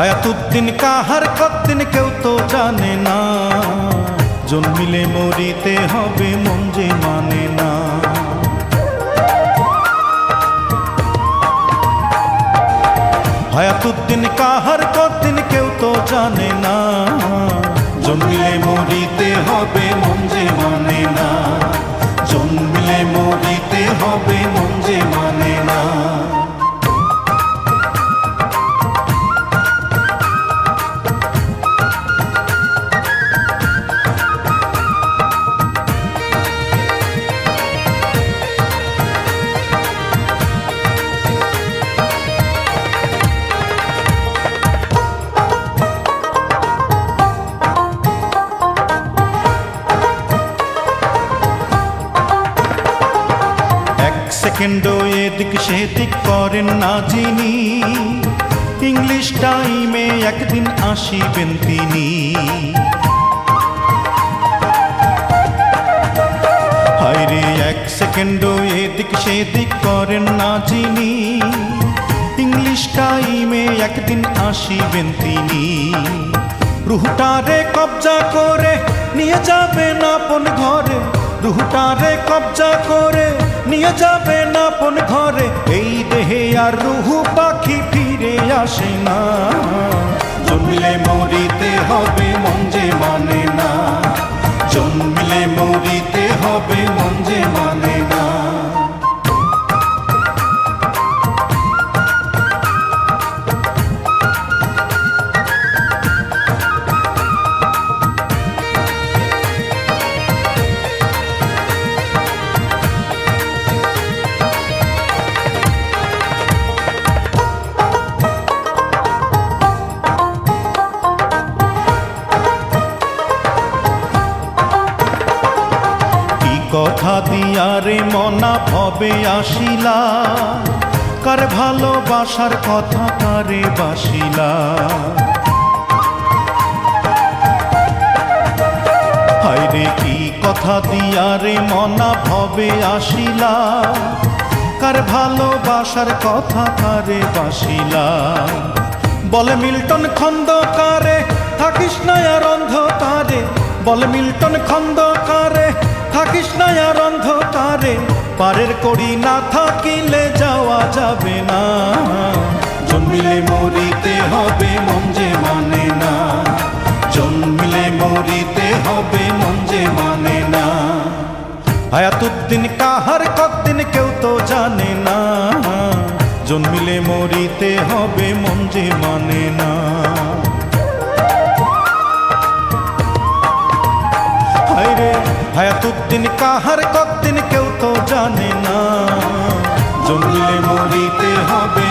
হায়াতুদ্দিন কাহার কদ্দিন কেউ তো জানে না। জন্মিলে মরিতে হবে মন যে মানে না। হায়াতুদ্দিন কাহার কদ্দিন কেউ তো জানে না। জন্মিলে মরিতে হবে মানে সেকেন্ডও এদিক সেদিক করেন না যিনি। ইংলিশ টাইমে একদিন আসিবেন তিনি। হায়রে, এক সেকেন্ডও এদিক সেদিক করেন না যিনি। ইংলিশ টাইমে একদিন আসিবেন তিনি। রুহটারে কবজা করে নিয়ে যাবেন আপন ঘরে। কবজা করে, নিয়ে যাবে না পন ঘরে। এই দেহে আর রুহু পাখি ফিরে আসে না। জন্মিলে মরিতে হবে মন যে মানে না। জন্মিলে মরিতে হবে মন যে মানে না। কথা দিয়ারে মনা ভবে আসিলা। কার ভালোবাসার কথা কারে বাসিলা। হায়রে কি কথা দিয়ারে মনা ভবে আসিলা। কার ভালোবাসার কথা কারে বাসিলা। বলে মিল্টন খন্দকারে থাকিস না আর অন্ধকারে। বলে মিল্টন খন্দকারে থাকিস না আর অন্ধকারে, পারের করি না থাকিলে যাওয়া যাবে না। জন্মিলে মরিতে হবে মন যে মানে না। জন্মিলে মরিতে হবে মন যে মানে না। হায়াতুদ্দিন কাহার কদ্দিন কেউ তো জানে না। জন্মিলে মরিতে হবে মন যে মানে না। হায়াতুদ্দিন কাহার কতদিন কেউ তো জানে না। জমিলে মরিতে হবে